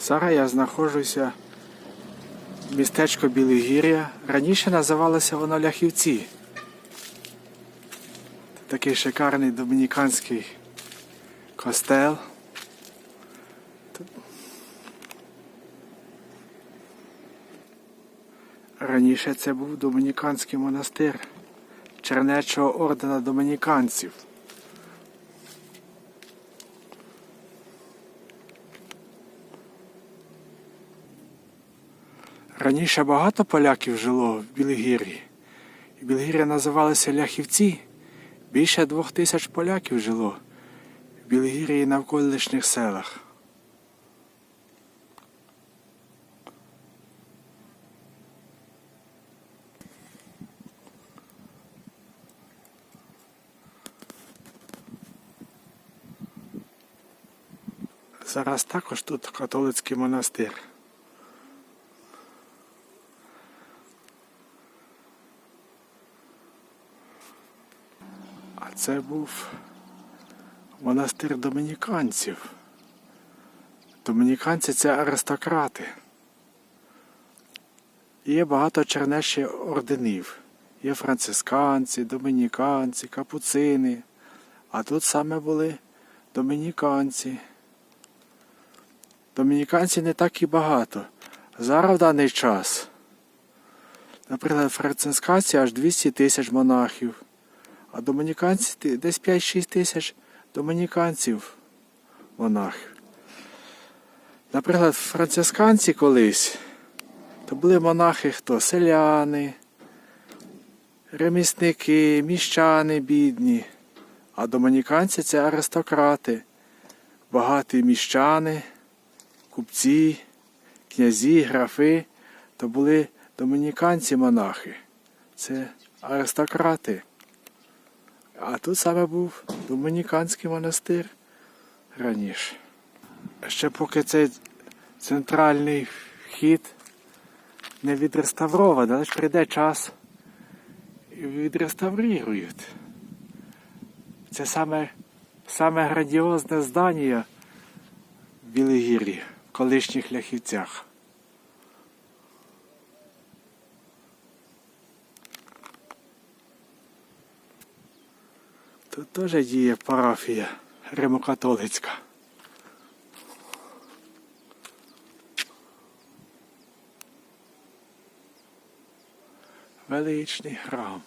Зараз я знаходжуся в містечко Білогір'я. Раніше називалося воно Ляхівці. Такий шикарний домініканський костел. Раніше це був домініканський монастир Чернечого ордена домініканців. Раніше багато поляків жило в Білогір'ї. Білогір'я називалося Ляхівці. Більше двох тисяч поляків жило в Білогір'ї і навколишніх селах. Зараз також тут католицький монастир. Це був монастир домініканців. Домініканці це аристократи. Є багато чернещих орденів. Є францисканці, домініканці, капуцини. А тут саме були домініканці. Домініканців не так і багато. Зараз в даний час. Наприклад, францисканці аж 200 тисяч монахів. А домініканці десь 5-6 тисяч домініканців монахів. Наприклад, францисканці колись, то були монахи хто? Селяни, ремісники, міщани бідні. А домініканці це аристократи, багаті міщани, купці, князі, графи, то були домініканці-монахи. Це аристократи. А тут саме був Домініканський монастир раніше. Ще поки цей центральний вхід не відреставрований, але ж прийде час і відреставрують. Це саме, саме грандіозне здання в Білогір'ї, в колишніх ляхівцях. Тут теж діє парафія римокатолицька. Величний храм.